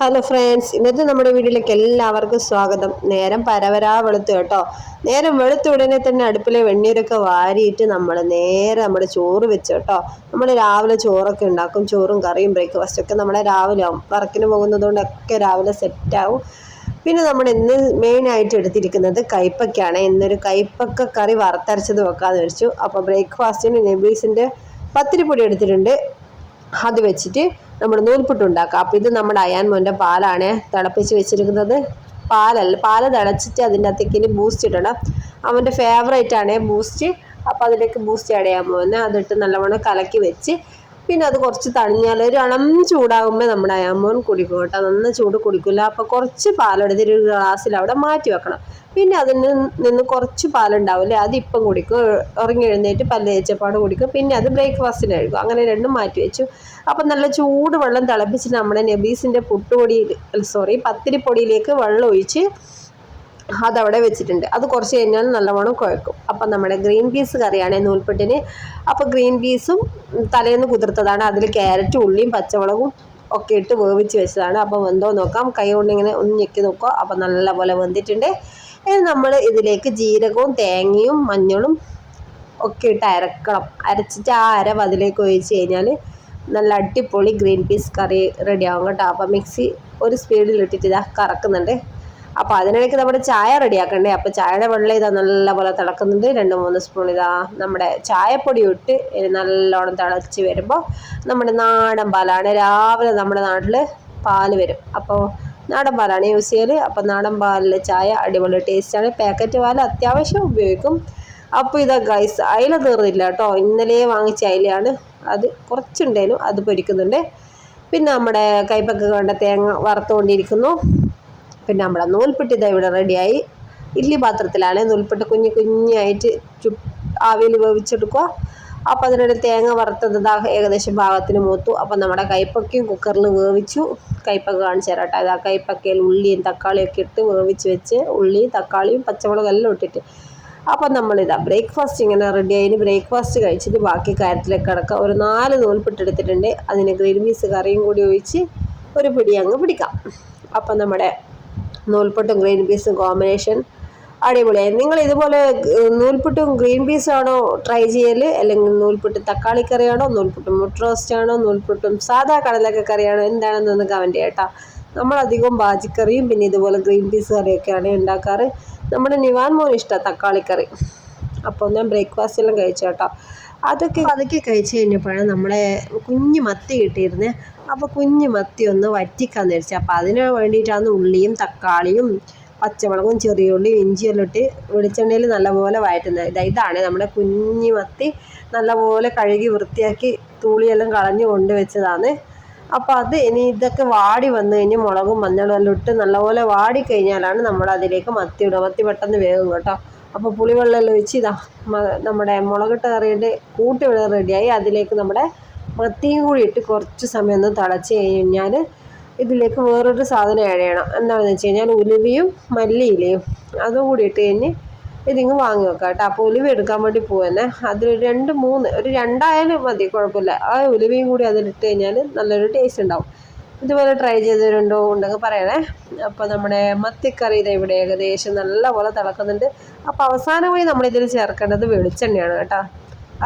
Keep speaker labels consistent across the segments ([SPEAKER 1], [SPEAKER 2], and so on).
[SPEAKER 1] Hello friends ഇന്നത്തെ നമ്മുടെ വീട്ടിലേക്ക് എല്ലാവർക്കും സ്വാഗതം. നേരം പരവരാ വെളുത്തു കേട്ടോ. നേരം വെളുത്ത ഉടനെ തന്നെ അടുപ്പിലെ വെണ്ണീരൊക്കെ വാരിയിട്ട് നമ്മൾ നേരെ നമ്മുടെ ചോറ് വെച്ച് കേട്ടോ. നമ്മൾ രാവിലെ ചോറൊക്കെ ഉണ്ടാക്കും. ചോറും കറിയും ബ്രേക്ക്ഫാസ്റ്റ് ഒക്കെ നമ്മളെ രാവിലെ ആവും. വർക്കിന് പോകുന്നതുകൊണ്ടൊക്കെ രാവിലെ സെറ്റാവും പിന്നെ നമ്മൾ ഇന്ന് മെയിനായിട്ട് എടുത്തിരിക്കുന്നത് കൈപ്പക്കയാണ് ഇന്നൊരു കൈപ്പക്ക കറി വറുത്തരച്ചത് വെക്കാമെന്ന് വെച്ചു. അപ്പോൾ ബ്രേക്ക്ഫാസ്റ്റിന് നെബീസിന്റെ പത്തിരിപ്പൊടി എടുത്തിട്ടുണ്ട്. അത് വെച്ചിട്ട് നമ്മൾ നൂൽപുട്ട് ഉണ്ടാക്കാം. അപ്പോൾ ഇത് നമ്മുടെ അയാൻ മോന്റെ പാലാണ് തിളപ്പിച്ച് വെച്ചിരിക്കുന്നത്. പാലല്ല പാൽ തിളച്ചിട്ട് അതിന്റെ അകത്തേക്ക് ബൂസ്റ്റ് ഇടണം. അവന്റെ ഫേവറേറ്റ് ആണ് ബൂസ്റ്റ് അപ്പോൾ അതിലേക്ക് ബൂസ്റ്റ് ആഡ് ചെയ്യാൻ പോകുന്നത്. അതിട്ട് നല്ലവണ്ണം കലക്കി വെച്ച് പിന്നെ അത് കുറച്ച് തണിഞ്ഞാൽ ഒരു അണം ചൂടാകുമ്പോൾ നമ്മുടെ അയാമോൻ കുടിക്കും കേട്ടോ നന്ന ചൂട് കുടിക്കില്ല അപ്പോൾ കുറച്ച് പാലെടുത്ത് ഒരു ഗ്ലാസ്സിൽ അവിടെ മാറ്റി വെക്കണം. പിന്നെ അതിൽ നിന്ന് കുറച്ച് പാലുണ്ടാവില്ലേ അതിപ്പം കുടിക്കും. ഉറങ്ങി എഴുന്നേറ്റ് പല്ല് തേച്ചപ്പാട് കുടിക്കും. പിന്നെ അത് ബ്രേക്ക്ഫാസ്റ്റിന് കഴിക്കും. അങ്ങനെ രണ്ടും മാറ്റി വെച്ചു. അപ്പം നല്ല ചൂട് വെള്ളം തിളപ്പിച്ച് നമ്മുടെ നബീസിന്റെ പുട്ടുപൊടിയിൽ സോറി പത്തിരിപ്പൊടിയിലേക്ക് വെള്ളം ഒഴിച്ച് അതവിടെ വെച്ചിട്ടുണ്ട്. അത് കുറച്ച് കഴിഞ്ഞാൽ നല്ലവണ്ണം കുഴക്കും. അപ്പം നമ്മുടെ ഗ്രീൻ പീസ് കറിയാണ് നൂൽപ്പെട്ടിന് അപ്പോൾ ഗ്രീൻ പീസും തലേന്ന് കുതിർത്തതാണ്. അതിൽ ക്യാരറ്റും ഉള്ളിയും പച്ചമുളകും ഒക്കെ ഇട്ട് വേവിച്ച് വെച്ചതാണ്. അപ്പോൾ വെന്തോ നോക്കാം. കൈ കൊണ്ട് ഇങ്ങനെ ഒന്ന് ഞെക്കി നോക്കുക. അപ്പോൾ നല്ലപോലെ വെന്തിട്ടുണ്ട്. ഇനി നമ്മൾ ഇതിലേക്ക് ജീരകവും തേങ്ങയും മഞ്ഞളും ഒക്കെ ഇട്ട് അരക്കണം. അരച്ചിട്ട് ആ അരവ് അതിലേക്ക് ഒഴിച്ച് കഴിഞ്ഞാൽ നല്ല അടിപൊളി ഗ്രീൻ പീസ് കറി റെഡിയാവും കേട്ടോ. അപ്പോൾ മിക്സി ഒരു സ്പീഡിൽ ഇട്ടിട്ട് ഇതാ കറക്കുന്നുണ്ട്. അപ്പോൾ അതിനിടയ്ക്ക് നമ്മുടെ ചായ റെഡിയാക്കണ്ടേ? അപ്പോൾ ചായയുടെ വെള്ളം ഇതാ നല്ലപോലെ തിളക്കുന്നുണ്ട്. രണ്ട് മൂന്ന് സ്പൂൺ ഇതാ നമ്മുടെ ചായപ്പൊടി ഇട്ട് നല്ലോണം തിളച്ച് വരുമ്പോൾ നമ്മുടെ നാടൻ പാലാണ്. രാവിലെ നമ്മുടെ നാട്ടിൽ പാൽ വരും. അപ്പോൾ നാടൻ പാലാണ് യൂസ് ചെയ്യൽ. അപ്പോൾ നാടൻ പാലിൽ ചായ അടിപൊളി ടേസ്റ്റാണ്. പാക്കറ്റ് പാൽ അത്യാവശ്യം ഉപയോഗിക്കും. അപ്പോൾ ഇതാ ഗൈസ് അയില തീർന്നില്ല കേട്ടോ. ഇന്നലെ വാങ്ങിച്ച അയിലയാണ്. അത് കുറച്ചുണ്ടേനും. അത് പൊരിക്കുന്നുണ്ട്. പിന്നെ നമ്മുടെ കൈപ്പൊക്കെ കണ്ട തേങ്ങ വറുത്തുകൊണ്ടിരിക്കുന്നു. പിന്നെ നമ്മുടെ നൂൽപ്പെട്ടി ഇതാ ഇവിടെ റെഡിയായി. ഇഡ്ഡലി പാത്രത്തിലാണ് നൂൽപ്പെട്ട് കുഞ്ഞു കുഞ്ഞായിട്ട് ചു ആവിയിൽ വേവിച്ചെടുക്കുക. അപ്പോൾ അതിനിടെ തേങ്ങ വറുത്തത് ഏകദേശം ഭാഗത്തിന് മൂത്തു. അപ്പോൾ നമ്മുടെ കൈപ്പക്കയും കുക്കറിൽ വേവിച്ചു. കൈപ്പക്ക കാണിച്ചു തരാം കേട്ടോ ആ കൈപ്പക്കയിൽ ഉള്ളിയും തക്കാളിയും ഒക്കെ ഇട്ട് വേവിച്ച് വെച്ച് ഉള്ളിയും തക്കാളിയും പച്ചമുളകും എല്ലാം ഇട്ടിട്ട്. അപ്പോൾ നമ്മളിതാ ബ്രേക്ക്ഫാസ്റ്റ് ഇങ്ങനെ റെഡി ആയതിന് ബ്രേക്ക്ഫാസ്റ്റ് കഴിച്ചിട്ട് ബാക്കി കാര്യത്തിലേക്ക് കിടക്കാം. ഒരു നാല് നൂൽപ്പെട്ട് അതിന് ഗ്രീൻ പീസ് കറിയും കൂടി ഒഴിച്ച് ഒരു പിടി അങ്ങ് പിടിക്കാം. അപ്പം നമ്മുടെ നൂൽപുട്ടും ഗ്രീൻ പീസും കോമ്പിനേഷൻ അടിപൊളിയായി നിങ്ങൾ ഇതുപോലെ നൂൽപ്പുട്ടും ഗ്രീൻ പീസാണോ ട്രൈ ചെയ്യൽ അല്ലെങ്കിൽ നൂൽപ്പുട്ട് തക്കാളി കറിയാണോ നൂൽപ്പുട്ടും മുട്ട റോസ്റ്റ് ആണോ നൂൽപ്പുട്ടും സാധാ കടലക്ക കറിയാണോ എന്താണെന്നൊന്ന് കമന്റ് ചെയ്യട്ടോ നമ്മളധികം ബാജിക്കറിയും പിന്നെ ഇതുപോലെ ഗ്രീൻ പീസ് കറിയൊക്കെയാണ് ഉണ്ടാക്കാറ്. നമ്മുടെ നിവാൻ മോൻ ഇഷ്ടമാണ് തക്കാളിക്കറി അപ്പോൾ ഞാൻ ബ്രേക്ക്ഫാസ്റ്റ് എല്ലാം കഴിച്ചു കേട്ടോ. അതൊക്കെ അതൊക്കെ കഴിച്ച് കഴിഞ്ഞപ്പോഴാണ് നമ്മളെ കുഞ്ഞു മത്തി കിട്ടിയിരുന്നത് അപ്പോൾ കുഞ്ഞു മത്തി ഒന്ന് വറ്റിക്കാൻ വെച്ചു അപ്പോൾ അതിന് വേണ്ടിയിട്ടാണ് ഉള്ളിയും തക്കാളിയും പച്ചമുളകും ചെറിയ ഉള്ളിയും ഇഞ്ചിയെല്ലാം ഇട്ട് വെളിച്ചെണ്ണയിൽ നല്ലപോലെ വഴറ്റുന്നത് ഇതാ ഇതാണ് നമ്മുടെ കുഞ്ഞു മത്തി. നല്ലപോലെ കഴുകി വൃത്തിയാക്കി തൂളിയെല്ലാം കളഞ്ഞു കൊണ്ടുവച്ചതാണ് അപ്പോൾ അത് ഇനി ഇതൊക്കെ വാടി വന്നു കഴിഞ്ഞ് മുളകും മഞ്ഞളും എല്ലാം ഇട്ട് നല്ലപോലെ വാടി കഴിഞ്ഞാലാണ് നമ്മൾ അതിലേക്ക് മത്തി ഇടുക. മത്തി പെട്ടെന്ന് വേകും കേട്ടോ. അപ്പോൾ പുളിവെള്ളം ഒഴിച്ച് ഇതാ നമ്മുടെ മുളകിട്ട കറിയുടെ കൂട്ടി റെഡിയായി. അതിലേക്ക് നമ്മുടെ മത്തിയും കൂടി ഇട്ട് കുറച്ച് സമയം ഒന്ന് തിളച്ച് കഴിഞ്ഞാൽ ഇതിലേക്ക് വേറൊരു സാധനം ആഡ് എന്താണെന്ന് വെച്ച് കഴിഞ്ഞാൽ ഉലുവയും മല്ലിയിലയും അതും കൂടി ഇട്ട് കഴിഞ്ഞ് ഇതിങ്ങ് വാങ്ങി വെക്കാം കേട്ടോ. അപ്പോൾ ഉലുവ എടുക്കാൻ വേണ്ടി പോകുന്നത് അതിൽ രണ്ട് മൂന്ന് ഒരു രണ്ടായാലും മതി കുഴപ്പമില്ല. ആ ഉലുവയും കൂടി അതിലിട്ട് കഴിഞ്ഞാൽ നല്ലൊരു ടേസ്റ്റ് ഉണ്ടാവും. ഇതുപോലെ ട്രൈ ചെയ്തവരുണ്ടോ ഉണ്ടെങ്കിൽ പറയണേ. അപ്പോൾ നമ്മുടെ മത്തിക്കറി ഇത് ഇവിടെ ഏകദേശം നല്ലപോലെ തിളക്കുന്നുണ്ട്. അപ്പോൾ അവസാനമായി നമ്മളിതിൽ ചേർക്കേണ്ടത് വെളിച്ചെണ്ണയാണ് കേട്ടോ.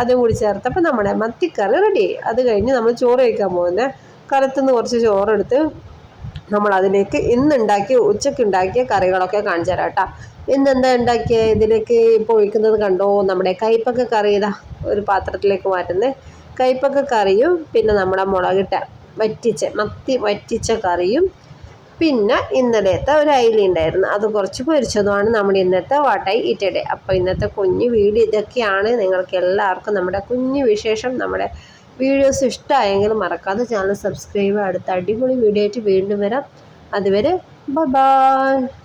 [SPEAKER 1] അതും കൂടി ചേർത്തപ്പോൾ നമ്മുടെ മത്തിക്കറി റെഡി അത് കഴിഞ്ഞ് നമ്മൾ ചോറ് കഴിക്കാൻ പോകുന്നത് കലത്തുനിന്ന് കുറച്ച് ചോറെടുത്ത് നമ്മൾ അതിലേക്ക് ഇന്നുണ്ടാക്കിയ ഉച്ചയ്ക്ക് ഉണ്ടാക്കിയ കറികളൊക്കെ കാണിച്ചു തരാം കേട്ടോ. ഇന്ന് എന്താ ഉണ്ടാക്കിയ? ഇതിലേക്ക് ഇപ്പോൾ ഒഴിക്കുന്നത് കണ്ടോ? നമ്മുടെ കൈപ്പക്ക കറി ഇതാ ഒരു പാത്രത്തിലേക്ക് മാറ്റുന്നത് കൈപ്പക്ക കറിയും പിന്നെ നമ്മുടെ മുളകിട്ട വറ്റിച്ച മത്തി വറ്റിച്ച കറിയും പിന്നെ ഇന്നലത്തെ ഒരു അയില ഉണ്ടായിരുന്നു. അത് കുറച്ച് പൊരിച്ചതുമാണ് നമ്മുടെ ഇന്നത്തെ വാട്ടായി ഇറ്റഡേ അപ്പോൾ ഇന്നത്തെ കുഞ്ഞു വീഡിയോ ഇതൊക്കെയാണ് നിങ്ങൾക്ക് എല്ലാവർക്കും നമ്മുടെ കുഞ്ഞു വിശേഷം നമ്മുടെ വീഡിയോസ് ഇഷ്ടമായെങ്കിൽ മറക്കാതെ ചാനൽ സബ്സ്ക്രൈബ് അടുത്ത അടിപൊളി വീഡിയോ ആയിട്ട് വീണ്ടും വരാം. അതുവരെ ബൈ.